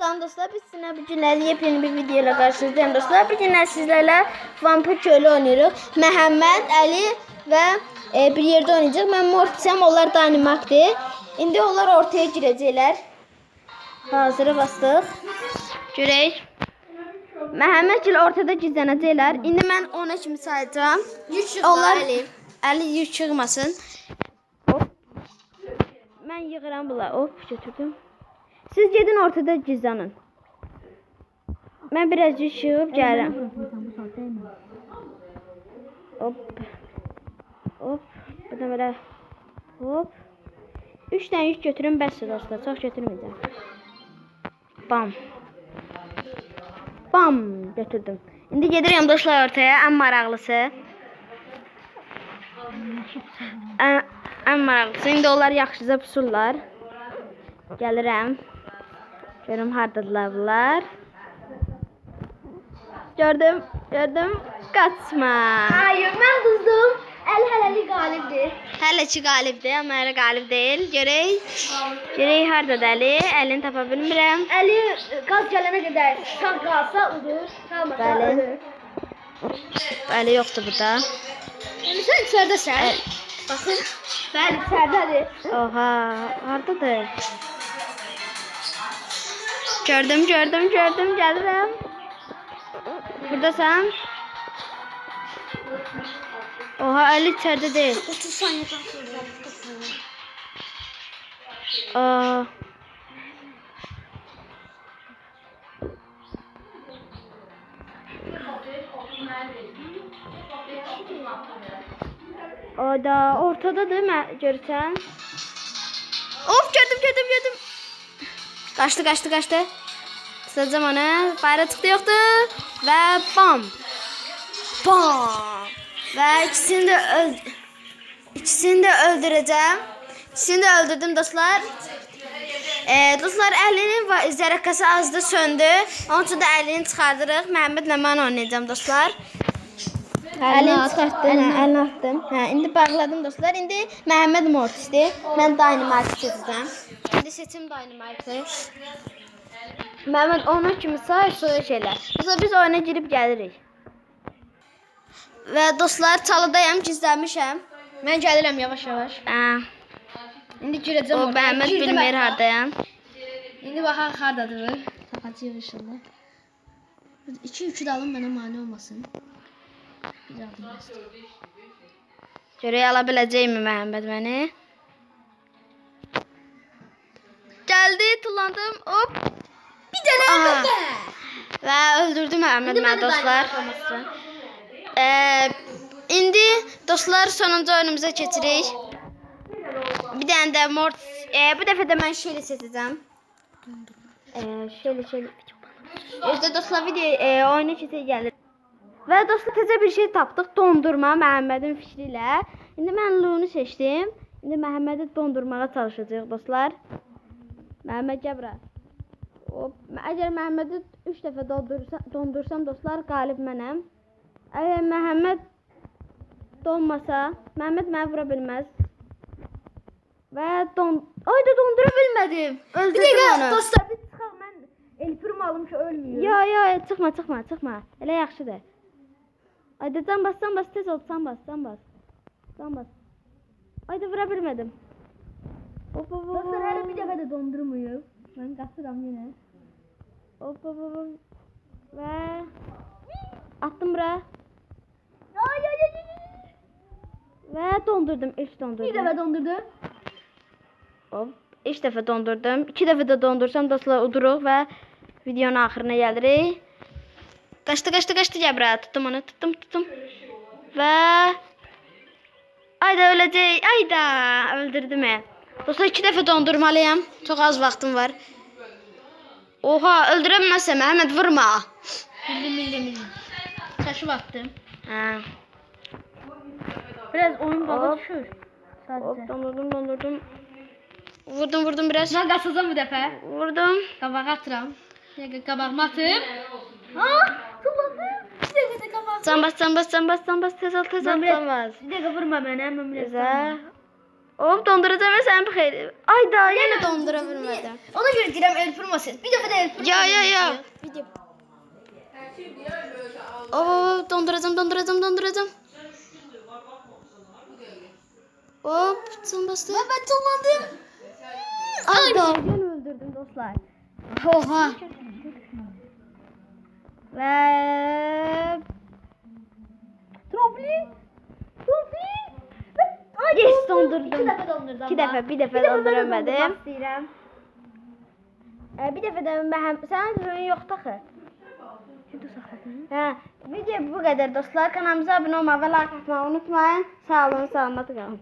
Selam dostlar biz bugün yepyeni bir video ile karşınızdayım dostlar. Bugün sizlerle vampir köylü oynuyoruz. Mehmet, Ali ve e, bir yerde oynayacak. Ben Mortisem, onlar Danimark'tı. İndi onlar ortaya girecekler. Hazırı bastık. Görək. Məhəmməd ilə ortada gizlənəcəklər. İndi mən ona kimi sayacağam. Onlar Ali. Ali yük çıxmasın. Hop. Mən yığıram bunları. Hop, götürdüm. Siz gedin ortada gizlənin. Mən biraz yığıb gəlirəm. Hop. Hop. Buradan belə. Hop. 3 dənə yük götürün bəsdir dostlar. Çox götürməyəcəm. Bam. Bam götürdüm. İndi gedirəm dostlar ortaya. Ən maraqlısı. Ən, ən maraqlısı. İndi onlar yaxşıca pusurlar. Gəlirəm. Görüm hardadılar bunlar. Gördüm, gördüm. Qaçma. Hayır ben kızdım. El helali galipti. Hələ ki qalibdir, amma hələ qalib deyil. Görək. Görək hardadır Əli? Əlini tapa bilmirəm. Eli gaz gelene kadar sağ kalsa udur. Kalmasa Bəli. ölür. Əli yoxdur burada. Yani sen içeridesin. Bakın. Ben içeridedir. Oha, hardadır? Gördüm, gördüm, gördüm, gəlirəm. Buradasan? Oha, Əli içəridə deyil. 30 saniye. Aa. O da ortada değil mi görsen? Of gördüm gördüm gördüm. Kaçtı kaçtı kaçtı. Kısa zamanı bayrağı çıktı yoktu. Ve bam. Bam. Ve ikisini de öld ikisini de öldüreceğim. İkisini de öldürdüm dostlar. Ee, dostlar Əlinin zərəkəsi azdı söndü. Onun üçün də əlini çıxardırıq. Məhəmmədlə mən oynayacağım dostlar. Əlini çıxartdım. Əlini atdım. Hə, indi bağladım dostlar. İndi Məhəmməd Mortisdir. Mən Dynamite seçəcəm. İndi seçim Dynamite. Məhəmməd ona kimi say, soya şeylər. Dostlar biz oyuna girib gəlirik. Və dostlar çalıdayam, gizlənmişəm. Ben gelirəm yavaş yavaş. Hə, İndi girəcəm o oraya. Məhəmməd bilmir hardayam. İndi baxaq hardadır. Tapacağıq inşallah. 2 3 dalım mənə mane olmasın. Bir bəsdir. Görək ala biləcəkmi Məhəmməd məni? Gəldi, tullandım. Hop. Bir dənə Aha. Və öldürdü Məhəmməd məni dostlar. Ee, indi dostlar sonuncu oyunumuza keçirik. Bir dənə də mort e, bu dəfə də mən şeyli seçəcəm. E, şeyli şeyli. İşte dostlar video e, oyuna keçir gəlir. Və dostlar təzə bir şey tapdıq. Dondurma Məhəmmədin fikri ilə. İndi mən Lunu seçdim. İndi Məhəmmədi dondurmağa çalışacağıq dostlar. Məhəmməd bura. Hop, əgər Məhəmmədi 3 dəfə dondursam, dondursam dostlar qalib mənəm. Əgər Məhəmməd donmasa, Məhəmməd məni vura bilməz. Və don Ay da dondura bilmədim. Bir Öldürdüm dəqiqə onu. dostlar bir çıxaq mən elprim alım ki ölmüyor. Yo yo çıxma çıxma çıxma. Elə yaxşıdır. Ayda can bas can bas tez ol can bas can bas. Can bas. Ayda vura bilmədim. Hop hop hop. Dostlar hələ bir dəfə də dondurmuyor. Mən qaçıram yenə. Hop hop hop. Və attım bura. Ay ay ay. ay. Və dondurdum. İlk dondurdum. Bir dəfə dondurdu. Hop. İlk dəfə dondurdum. İki dəfə də dondursam dostlar uduruq və videonun axırına gəlirik. Qaçdı, qaçdı, qaçdı gəl bura. Tutdum onu, tutdum, tutdum. Və Ayda öləcək. Ayda öldürdü məni. Dostlar iki dəfə dondurmalıyam. Çox az vaxtım var. Oha, öldürəməzsəm Məhəmməd vurma. Bildim bildim bildim. Taşı baktım. Hə. Biraz oyun Hop. düşür. Hop, dondurdum, dondurdum. Vurdum, vurdum biraz. Ben qaçacağım bu dəfə. Vurdum. Qabağa atıram. Qabağıma atım. Ha, tulladım. Bir dəqiqə də qabağa. Can bas, can bas, can bas, can bas. Tez ol, tez biraz- can bas. Bir dəqiqə vurma mənə, mən biraz. Güzel. Hop donduracağım sen xeyri. Ay da yine dondura bilmədim. Ona görə deyirəm el vurmasın. Bir dəfə də el vurmasın. Ya ya ya. Video. Oo donduracağım donduracağım donduracağım. Hop sen bastı. Ben tullandım. Ay da yine öldürdüm dostlar. Oha. Ve dondurdum. İki dəfə dondurdum. İki dəfə, bir donduramadım. istəyirəm. Ee, bir dəfə də mən sənin düzünün yoxdur axı. Hə, video bu qədər dostlar. Kanalımıza abunə olmağı və like atmağı unutmayın. Sağ olun, salamat qalın.